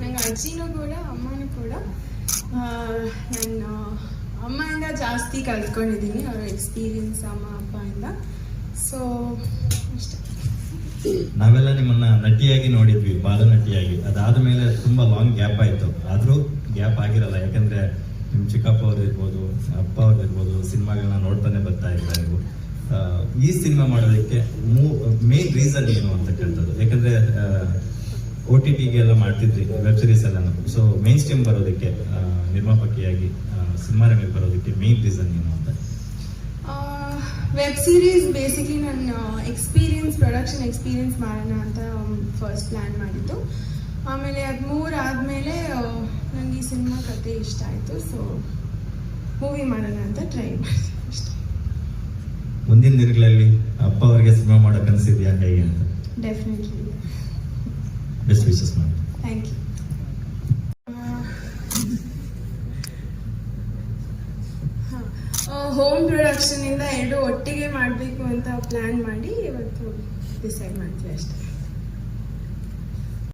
ನಂಗೆ ಅಜ್ಜಿನೂ ಕೂಡ, ಅಮ್ಮನೂ ಕೂಡ. ನನ್ನ ಅಮ್ಮಿಂದ ಜಾಸ್ತಿ ಕಲ್ತ್ಕೊಂಡಿದ್ದೀನಿ, ಅವರ ಎಕ್ಸ್ಪೀರಿಯನ್ಸ್ ಅಮ್ಮ ಅಪ್ಪಯಿಂದ ಸೊ ಅಷ್ಟೇ. ನಾವೆಲ್ಲ ನಿಮ್ಮನ್ನ ನಟಿಯಾಗಿ ನೋಡಿದ್ವಿ ಬಾಲ ನಟಿಯಾಗಿ ಅದಾದ ಮೇಲೆ ತುಂಬಾ ಲಾಂಗ್ ಗ್ಯಾಪ್ ಆಯ್ತು. ಆದ್ರೂ ಗ್ಯಾಪ್ ಆಗಿರಲ್ಲ, ಯಾಕಂದ್ರೆ ನಿಮ್ಮ ಚಿಕ್ಕಪ್ಪ ಅವ್ರು ಇರ್ಬೋದು ಅಪ್ಪ ಅವ್ರು ಇರ್ಬೋದು ಸಿನಿಮಾಗಳನ್ನ ನೋಡ್ತಾನೆ ಬರ್ತಾ ಇದ್ದಾರೆ ನೀವು. ಈ ಸಿನಿಮಾ ಮಾಡೋದಕ್ಕೆ ಮೇನ್ ರೀಸನ್ ಏನು ಅಂತಕ್ಕಂಥದ್ದು ಯಾಕಂದ್ರೆ ಓ ಟಿ ಟಿಗೆ ಎಲ್ಲ ಮಾಡ್ತಿದ್ರಿ ವೆಬ್ ಸೀರೀಸ್ ಎಲ್ಲ ಸೊ ಮೇನ್ ಸ್ಟ್ರೀಮ್ ಬರೋದಕ್ಕೆ ನಿರ್ಮಾಪಕಿಯಾಗಿ ಸಿನಿಮಾ ರಂಗಕ್ಕೆ ಬರೋದಕ್ಕೆ ಮೇನ್ ರೀಸನ್ ಏನು ಅಂತ? ವೆಬ್ ಸೀರೀಸ್ ಬೇಸಿಕ್ಲಿ ನನ್ನ ಎಕ್ಸ್ಪೀರಿಯನ್ಸ್ ಪ್ರೊಡಕ್ಷನ್ ಎಕ್ಸ್ಪೀರಿಯನ್ಸ್ ಮಾಡೋಣ ಅಂತ ಫಸ್ಟ್ ಪ್ಲ್ಯಾನ್ ಮಾಡಿದ್ದು. ಆಮೇಲೆ ಅದು ಮೂರು ಆದಮೇಲೆ ನನಗೆ ಈ ಸಿನಿಮಾ ಕತೆ ಇಷ್ಟ ಆಯಿತು. ಸೊ ಮೂವಿ ಮಾಡೋಣ ಅಂತ ಟ್ರೈ ಮಾಡಿದೆ ಅಷ್ಟೇ. ಮುಂದಿನ ದಿನಗಳಲ್ಲಿ ಅಪ್ಪ ಅವರಿಗೆ ಸಿನಿಮಾ ಮಾಡೋ ಅನಿಸಿದ್ಯಾ ಹೇಗೆ ಅಂತ? Definitely best wishes ma'am thank you home ಪ್ರೊಡಕ್ಷನಿಂದ ಎರಡು ಒಟ್ಟಿಗೆ ಮಾಡಬೇಕು ಅಂತ ಪ್ಲ್ಯಾನ್ ಮಾಡಿ ಇವತ್ತು ಡಿಸೈಡ್ ಮಾಡ್ತೀವಿ ಅಷ್ಟೇ.